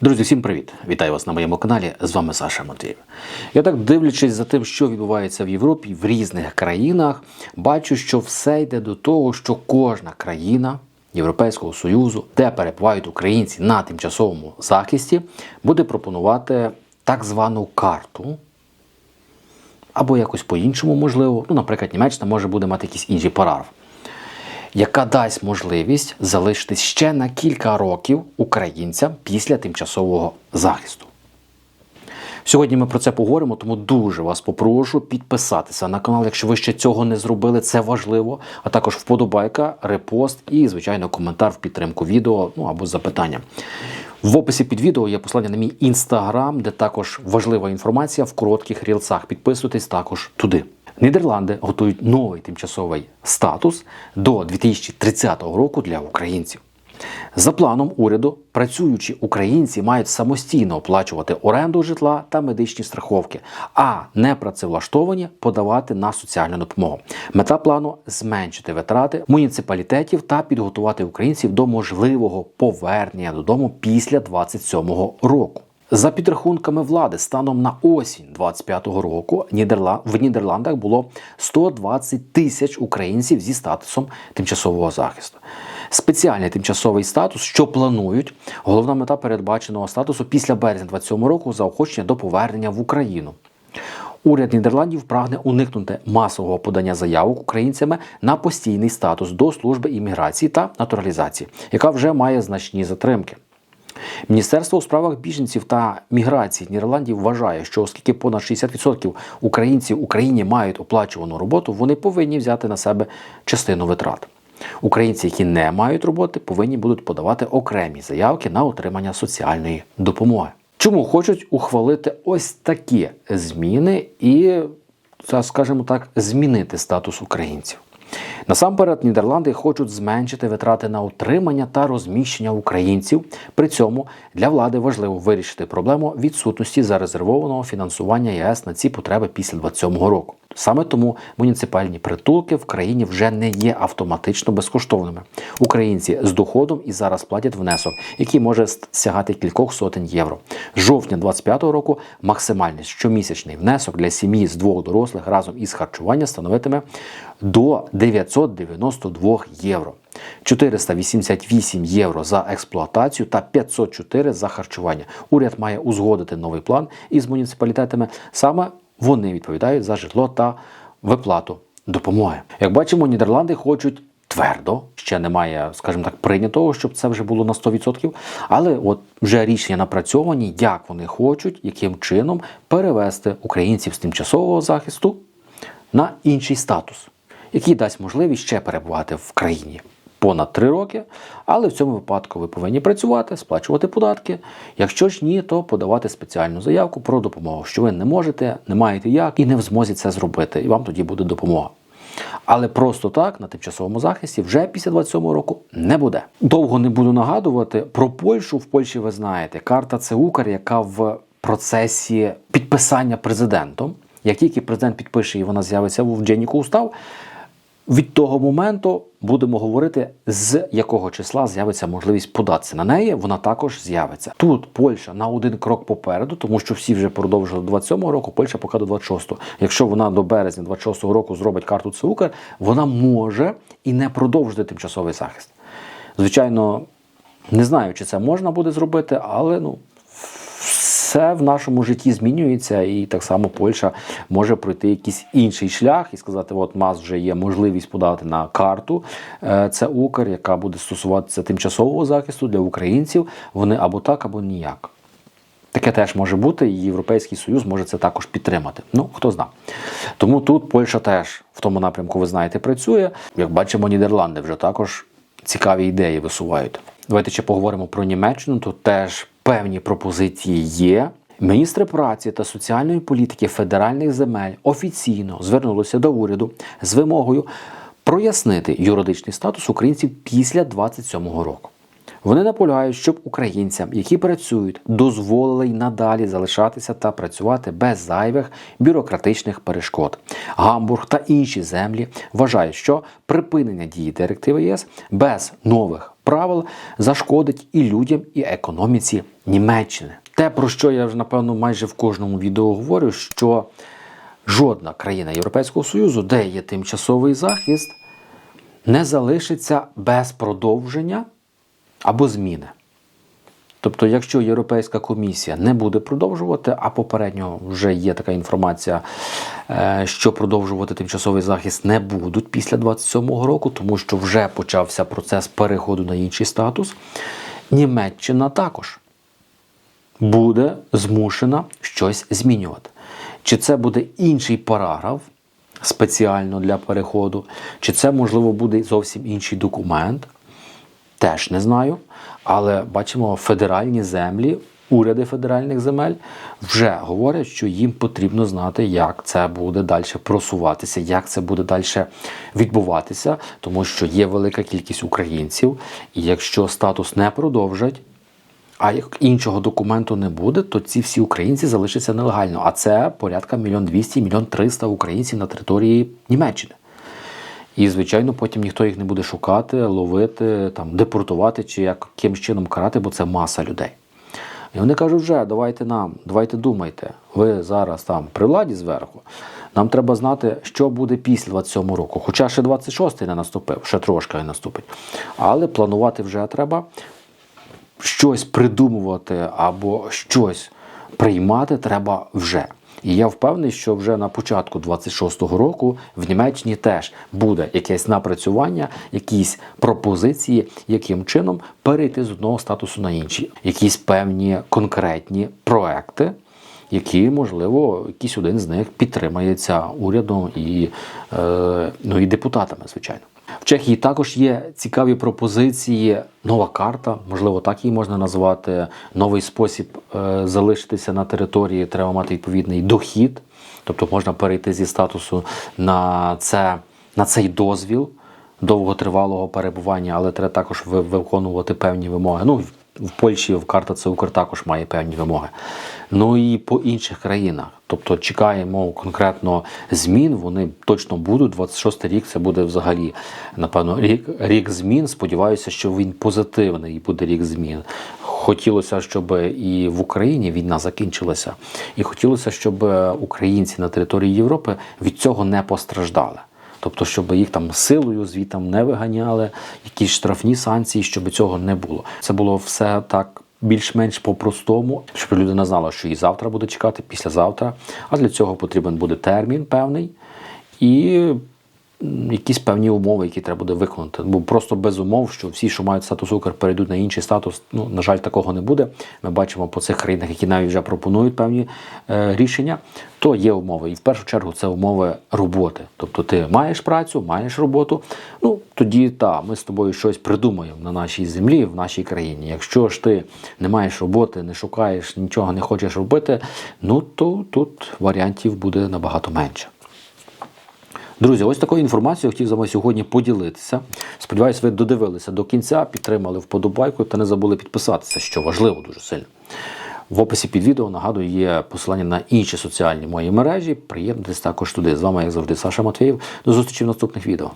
Друзі, всім привіт! Вітаю вас на моєму каналі. З вами Саша Матвієв. Я так дивлячись за тим, що відбувається в Європі в різних країнах, бачу, що все йде до того, що кожна країна Європейського Союзу, де перебувають українці на тимчасовому захисті, буде пропонувати так звану карту. Або якось по-іншому можливо. Ну, наприклад, Німеччина може буде мати якийсь інший параграф яка дасть можливість залишитись ще на кілька років українцям після тимчасового захисту. Сьогодні ми про це поговоримо, тому дуже вас попрошу підписатися на канал, якщо ви ще цього не зробили, це важливо. А також вподобайка, репост і, звичайно, коментар в підтримку відео ну або запитання. В описі під відео є послання на мій інстаграм, де також важлива інформація в коротких рілсах. Підписуйтесь також туди. Нідерланди готують новий тимчасовий статус до 2030 року для українців. За планом уряду, працюючі українці мають самостійно оплачувати оренду житла та медичні страховки, а непрацевлаштовані подавати на соціальну допомогу. Мета плану зменшити витрати муніципалітетів та підготувати українців до можливого повернення додому після 27 року. За підрахунками влади, станом на осінь 25-го року в Нідерландах було 120 тисяч українців зі статусом тимчасового захисту. Спеціальний тимчасовий статус, що планують, головна мета передбаченого статусу після березня 27 року заохочення до повернення в Україну. Уряд Нідерландів прагне уникнути масового подання заявок українцями на постійний статус до служби імміграції та натуралізації, яка вже має значні затримки. Міністерство у справах біженців та міграції Нідерландів вважає, що оскільки понад 60% українців в Україні мають оплачувану роботу, вони повинні взяти на себе частину витрат. Українці, які не мають роботи, повинні будуть подавати окремі заявки на отримання соціальної допомоги. Чому хочуть ухвалити ось такі зміни і, скажімо так, змінити статус українців? Насамперед, Нідерланди хочуть зменшити витрати на утримання та розміщення українців. При цьому для влади важливо вирішити проблему відсутності зарезервованого фінансування ЄС на ці потреби після 2027 року. Саме тому муніципальні притулки в країні вже не є автоматично безкоштовними. Українці з доходом і зараз платять внесок, який може сягати кількох сотень євро. Жовтня 2025 року максимальний щомісячний внесок для сім'ї з двох дорослих разом із харчування становитиме до 992 євро. 488 євро за експлуатацію та 504 за харчування. Уряд має узгодити новий план із муніципалітетами. Саме вони відповідають за житло та виплату допомоги. Як бачимо, Нідерланди хочуть твердо, ще немає, скажімо так, прийнятого, щоб це вже було на 100%. Але от вже рішення напрацьовані, як вони хочуть, яким чином перевести українців з тимчасового захисту на інший статус, який дасть можливість ще перебувати в країні. Понад три роки, але в цьому випадку ви повинні працювати, сплачувати податки. Якщо ж ні, то подавати спеціальну заявку про допомогу, що ви не можете, не маєте як і не в змозі це зробити, і вам тоді буде допомога. Але просто так на тимчасовому захисті вже після 27 року не буде. Довго не буду нагадувати про Польщу. В Польщі ви знаєте, карта це Укр, яка в процесі підписання президентом. Як тільки президент підпише і вона з'явиться в Дженіку устав, від того моменту будемо говорити, з якого числа з'явиться можливість податися на неї. Вона також з'явиться. Тут Польща на один крок попереду, тому що всі вже продовжили до 27-го року, Польща поки до 26-го. Якщо вона до березня 26-го року зробить карту ЦУКР, вона може і не продовжити тимчасовий захист. Звичайно, не знаю, чи це можна буде зробити, але ну. Все в нашому житті змінюється, і так само Польща може пройти якийсь інший шлях і сказати: от у нас вже є можливість подати на карту. е, Це Укр, яка буде стосуватися тимчасового захисту для українців. Вони або так, або ніяк. Таке теж може бути, і Європейський Союз може це також підтримати. Ну, хто зна. Тому тут Польща теж в тому напрямку, ви знаєте, працює. Як бачимо, Нідерланди вже також цікаві ідеї висувають. Давайте ще поговоримо про Німеччину. Тут теж певні пропозиції є. Міністри праці та соціальної політики федеральних земель офіційно звернулися до уряду з вимогою прояснити юридичний статус українців після 27-го року. Вони наполягають, щоб українцям, які працюють, дозволили й надалі залишатися та працювати без зайвих бюрократичних перешкод. Гамбург та інші землі вважають, що припинення дії директиви ЄС без нових правил зашкодить і людям, і економіці Німеччини. Те, про що я вже напевно майже в кожному відео говорю, що жодна країна Європейського Союзу, де є тимчасовий захист, не залишиться без продовження або зміни. Тобто, якщо Європейська комісія не буде продовжувати, а попередньо вже є така інформація, е, що продовжувати тимчасовий захист не будуть після 27-го року, тому що вже почався процес переходу на інший статус, Німеччина також буде змушена щось змінювати. Чи це буде інший параграф спеціально для переходу, чи це, можливо, буде зовсім інший документ, теж не знаю. Але бачимо, федеральні землі, уряди федеральних земель вже говорять, що їм потрібно знати, як це буде далі просуватися, як це буде далі відбуватися, тому що є велика кількість українців, і якщо статус не продовжать, а як іншого документу не буде, то ці всі українці залишаться нелегально. А це порядка мільйон двісті, мільйон триста українців на території Німеччини. І, звичайно, потім ніхто їх не буде шукати, ловити, там, депортувати чи якимось чином карати, бо це маса людей. І вони кажуть, вже давайте нам, давайте думайте, ви зараз там при владі зверху. Нам треба знати, що буде після 27 року. Хоча ще 26-й не наступив, ще трошки не наступить. Але планувати вже треба щось придумувати або щось приймати треба вже. І я впевнений, що вже на початку 26-го року в Німеччині теж буде якесь напрацювання, якісь пропозиції, яким чином перейти з одного статусу на інший, якісь певні конкретні проекти. Які, можливо, якийсь один з них підтримається урядом і, е, ну, і депутатами, звичайно. В Чехії також є цікаві пропозиції, нова карта, можливо, так її можна назвати, новий спосіб е, залишитися на території, треба мати відповідний дохід, тобто можна перейти зі статусу на, це, на цей дозвіл довготривалого перебування, але треба також ви- виконувати певні вимоги. Ну, в- Польщі в карта це Укр також має певні вимоги. Ну і по інших країнах. Тобто чекаємо конкретно змін. Вони точно будуть. 26 рік це буде взагалі, напевно, рік, рік змін. Сподіваюся, що він позитивний і буде рік змін. Хотілося, щоб і в Україні війна закінчилася, і хотілося, щоб українці на території Європи від цього не постраждали. Тобто, щоб їх там силою звітам не виганяли, якісь штрафні санкції, щоб цього не було. Це було все так більш-менш по-простому, щоб людина знала, що і завтра буде чекати, післязавтра. А для цього потрібен буде термін певний і якісь певні умови, які треба буде виконати. Бо просто без умов, що всі, що мають статус Укр, перейдуть на інший статус. Ну, на жаль, такого не буде. Ми бачимо по цих країнах, які навіть вже пропонують певні е, рішення, то є умови. І в першу чергу це умови роботи. Тобто ти маєш працю, маєш роботу. Ну тоді та ми з тобою щось придумаємо на нашій землі, в нашій країні. Якщо ж ти не маєш роботи, не шукаєш, нічого не хочеш робити, ну то тут варіантів буде набагато менше. Друзі, ось такою інформацією хотів з вами сьогодні поділитися. Сподіваюсь, ви додивилися до кінця, підтримали вподобайку та не забули підписатися, що важливо дуже сильно. В описі під відео нагадую, є посилання на інші соціальні мої мережі. Приєднуйтесь також туди. З вами, як завжди, Саша Матвієв. До зустрічі в наступних відео.